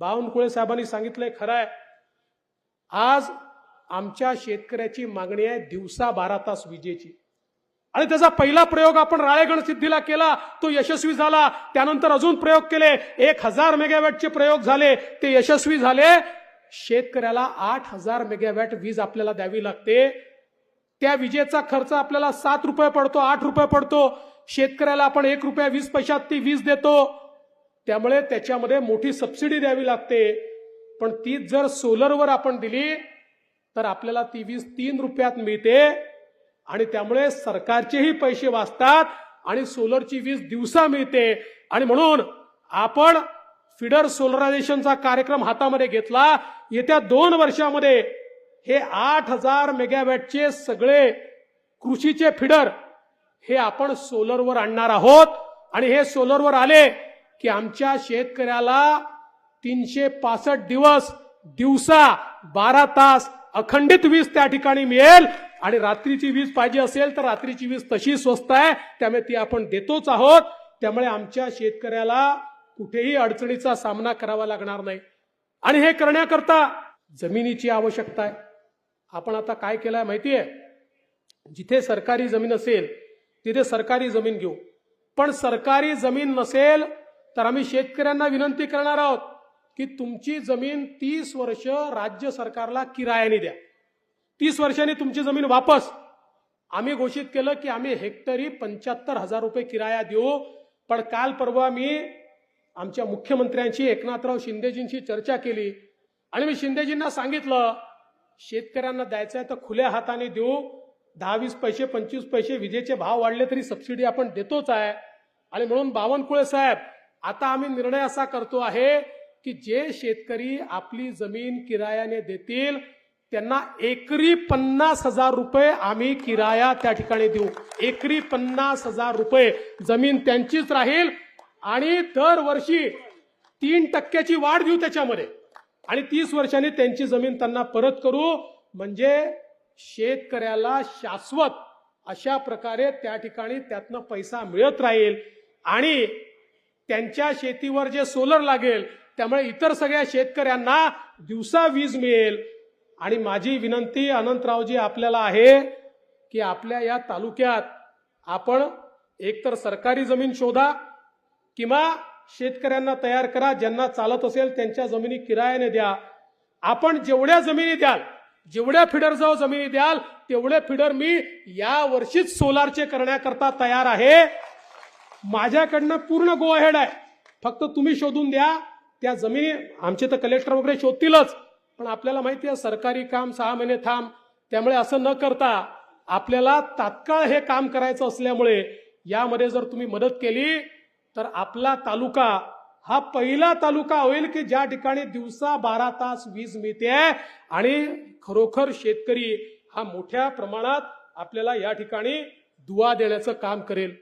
बावनकुळे साहेबांनी सांगितलंय खरं आहे आज आमच्या शेतकऱ्याची मागणी आहे दिवसा बारा तास विजेची. आणि त्याचा पहिला प्रयोग आपण राळेगण सिद्धीला केला तो यशस्वी झाला. त्यानंतर अजून प्रयोग केले. एक हजार मेगावॅटचे प्रयोग झाले. ते यशस्वी झाले. शेतकऱ्याला आठ हजार मेगावॅट वीज आपल्याला द्यावी लागते. त्या विजेचा खर्च आपल्याला सात रुपये पडतो आठ रुपये पडतो. शेतकऱ्याला आपण एक रुपया वीस पैशात ती वीज देतो. त्यामुळे त्याच्यामध्ये मोठी सबसिडी द्यावी लागते. पण ती जर सोलरवर आपण दिली तर आपल्याला ती वीज तीन रुपयात मिळते. आणि त्यामुळे सरकारचेही पैसे वाचतात आणि सोलरची वीज दिवसा मिळते. आणि म्हणून आपण फिडर सोलरायझेशनचा कार्यक्रम हातामध्ये घेतला. येत्या दोन वर्षामध्ये हे आठ हजार मेगावॅटचे सगळे कृषीचे फिडर हे आपण सोलरवर आणणार आहोत. आणि हे सोलरवर आले की आमच्या शेतकऱ्याला तीनशे पासष्ट दिवस दिवसा बारा तास अखंडित वीज त्या ठिकाणी मिळेल. आणि रात्रीची वीज पाहिजे असेल तर रात्रीची वीज तशी स्वस्त आहे त्यामुळे ती आपण देतोच आहोत. त्यामुळे आमच्या शेतकऱ्याला कुठेही अडचणीचा सामना करावा लागणार नाही. आणि हे करण्याकरता जमिनीची आवश्यकता आहे. आपण आता काय केलंय माहितीये? जिथे सरकारी जमीन असेल तिथे सरकारी जमीन घेऊ. पण सरकारी जमीन नसेल तर आम्ही शेतकऱ्यांना विनंती करणार आहोत की तुमची जमीन तीस वर्ष राज्य सरकारला किरायाने द्या. तीस वर्षांनी तुमची जमीन वापस. आम्ही घोषित केलं की आम्ही हेक्टरी पंच्याहत्तर हजार रुपये किराया देऊ. पण काल परवा मी आमच्या मुख्यमंत्र्यांशी एकनाथराव शिंदेजींशी चर्चा केली. आणि मी शिंदेजींना सांगितलं शेतकऱ्यांना द्यायचं आहे तर खुल्या हाताने देऊ. दहा वीस पैसे पंचवीस पैसे विजेचे भाव वाढले तरी सबसिडी आपण देतोच आहे. आणि म्हणून बावनकुळे साहेब आता आम्ही निर्णय असा करतो आहे की जे शेतकरी आपली जमीन किरायाने देतील त्यांना एकरी पन्नास हजार रुपये आम्ही किराया त्या ठिकाणी देऊ. एकरी पन्नास हजार रुपये जमीन त्यांचीच राहील आणि दरवर्षी तीन टक्क्याची वाढ देऊ त्याच्यामध्ये. आणि तीस वर्षांनी त्यांची जमीन त्यांना परत करू. म्हणजे शेतकऱ्याला शाश्वत अशा प्रकारे त्या ठिकाणी त्यातनं पैसा मिळत राहील आणि त्यांच्या शेतीवर जे सोलर लागेल त्यामुळे इतर सगळ्या शेतकऱ्यांना दिवसा वीज मिळेल. आणि माझी विनंती अनंतरावजी आपल्याला आहे की आपल्या या तालुक्यात आपण एकतर सरकारी जमीन शोधा किंवा शेतकऱ्यांना तयार करा ज्यांना चालत असेल त्यांच्या जमिनी किरायाने द्या. आपण जेवढ्या जमिनी द्याल जेवढ्या फिडरजवळ जमिनी द्याल तेवढे फिडर मी या वर्षीच सोलारचे करण्याकरता तयार आहे. माझ्याकडनं पूर्ण गो अहेड आहे. फक्त तुम्ही शोधून द्या. त्या जमिनी आमचे तर कलेक्टर वगैरे शोधतीलच. पण आपल्याला माहिती आहे सरकारी काम सहा महिने थांब. त्यामुळे असं न करता आपल्याला तात्काळ हे काम करायचं असल्यामुळे यामध्ये जर तुम्ही मदत केली तर आपला तालुका हा पहिला तालुका होईल की ज्या ठिकाणी दिवसा बारा तास वीज मिळते आणि खरोखर शेतकरी हा मोठ्या प्रमाणात आपल्याला या ठिकाणी दुवा देण्याचं काम करेल.